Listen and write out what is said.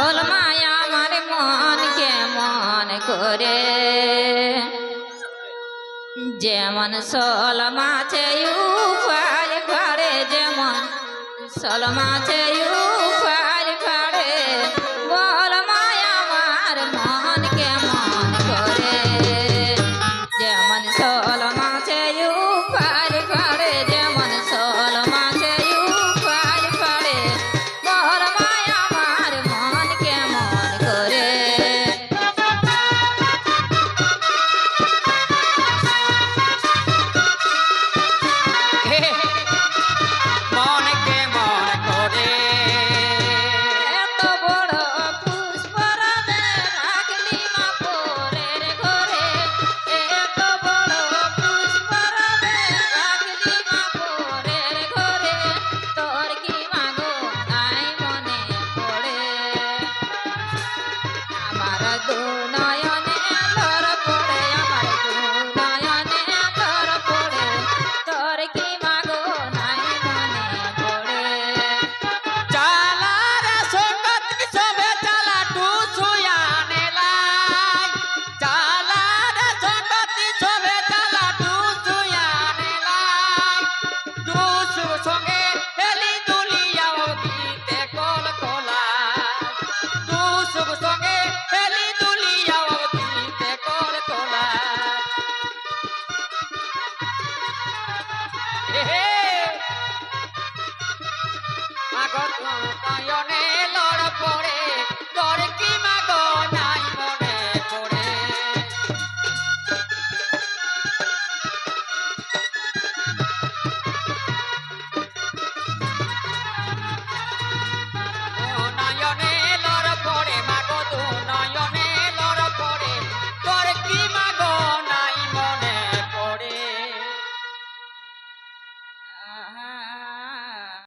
পাগল মায়া আমার মন কেমন করে? যেমন সল মাছে উপায় করে যেমন সল মাছে করুণায় আগত নয়নে লড় পড়ে।